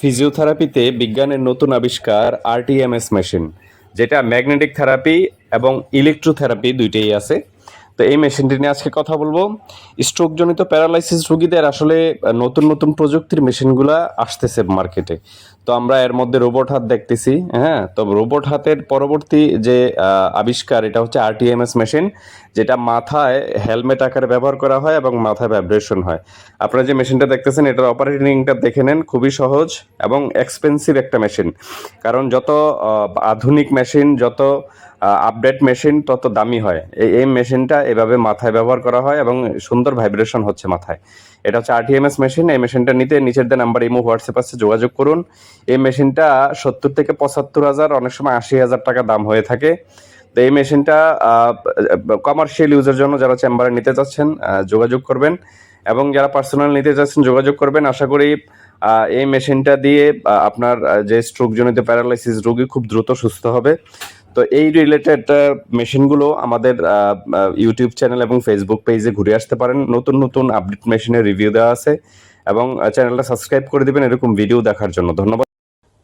ফিজিওথেরাপিতে বিজ্ঞানের নতুন আবিষ্কার আরটিএমএস মেশিন, যেটা ম্যাগনেটিক থেরাপি এবং ইলেকট্রোথেরাপি দুইটাই আছে। তো এই মেশিনটি নিয়ে আজকে কথা বলব। স্ট্রোকজনিত প্যারালাইসিস রোগীদের আসলে নতুন নতুন প্রযুক্তির মেশিনগুলো আসতেছে মার্কেটে। তো আমরা এর মধ্যে রোবট হাত দেখতেছি হ্যাঁ? তো রোবট হাতের পরবর্তী যে আবিষ্কার, এটা হচ্ছে আরটিএমএস মেশিন যেটা মাথায় হেলমেট আকারে ব্যবহার করা হয় এবং মাথায় ভাইব্রেশন হয়। আপনারা যে মেশিনটা দেখতেছেন, এটার অপারেটিংটা দেখে নেন, খুবই সহজ এবং এক্সপেন্সিভ একটা মেশিন কারণ যত আধুনিক মেশিন যত আপডেট মেশিন তত দামি হয়। এই এই মেশিনটা এভাবে মাথায় ব্যবহার করা হয় এবং সুন্দর ভাইব্রেশন হচ্ছে মাথায়। এটা হচ্ছে আরটিএমএস মেশিন এই মেশিনটা নিতে, নিচের দিয়ে নাম্বার ইমো হোয়াটসঅ্যাপ আছে, যোগাযোগ করুন। এই মেশিনটা সত্তর থেকে পঁচাত্তর হাজার, অনেক সময় আশি হাজার টাকা দাম হয়ে থাকে। তো এই মেশিনটা কমার্শিয়াল ইউজের জন্য যারা চেম্বারে নিতে চাচ্ছেন যোগাযোগ করবেন এবং যারা পার্সোনাল নিতে চাচ্ছেন, যোগাযোগ করবেন। আশা করি এই মেশিনটা দিয়ে আপনার যে স্ট্রোক জনিত প্যারালাইসিস রোগী খুব দ্রুত সুস্থ হবে। তো এই রিলেটেড মেশিনগুলো আমাদের ইউটিউব চ্যানেল এবং ফেসবুক পেজে ঘুরে আসতে পারেন। নতুন নতুন আপডেট মেশিনের রিভিউ দেওয়া আছে এবং চ্যানেলটা সাবস্ক্রাইব করে দিবেন। এরকম ভিডিও দেখার জন্য। ধন্যবাদ।